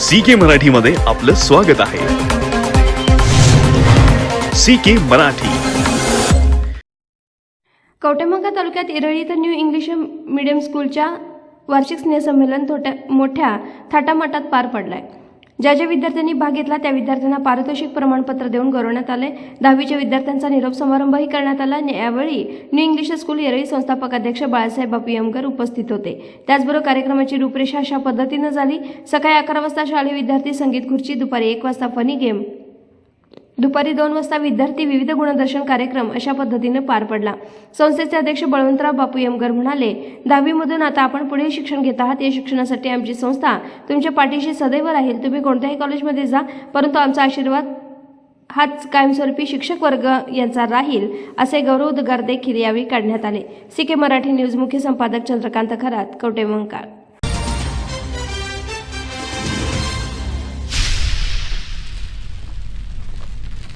C के मराठी मध्ये आपलं स्वागत आहे. सी के मराठी. कवटेमंगा तालुक्यात इरळी इथं न्यू इंग्लिश मीडियम स्कूलच्या वार्षिक स्नेहसंमेलन थोट्या मोठ्या थाटामाटात पार पडलाय. ज्या ज्या विद्यार्थ्यांनी भाग घेतला त्या विद्यार्थ्यांना पारितोषिक प्रमाणपत्र देऊन गौरवण्यात आले. दहावीच्या विद्यार्थ्यांचा निरोप समारंभही करण्यात आला आणि यावेळी न्यू इंग्लिश स्कूल येरळी संस्थापक अध्यक्ष बाळासाहेब बापू उपस्थित होते. त्याचबरोबर कार्यक्रमाची रूपरेषा अशा पद्धतीनं झाली. सकाळी अकरा वाजता शालेय विद्यार्थी संगीत खुर्ची दुपारी एक वाजता फनी गेम दुपारी दोन वाजता विद्यार्थी विविध गुणदर्शन कार्यक्रम अशा पद्धतीने पार पडला. संस्थेचे अध्यक्ष बळवंतराव बापू यमगर म्हणाले दहावीमधून आता आपण पुढे शिक्षण घेत आहात. या शिक्षणासाठी आमची संस्था तुमच्या पाठीशी सदैव राहील. तुम्ही कोणत्याही कॉलेजमध्ये जा परंतु आमचा आशीर्वाद हाच कायमस्वरूपी शिक्षक वर्ग यांचा राहील असे गौरवोद्गार देखील यावेळी काढण्यात आले. सी के मराठी न्यूज मुख्य संपादक चंद्रकांत खरात कवटेमंकाळ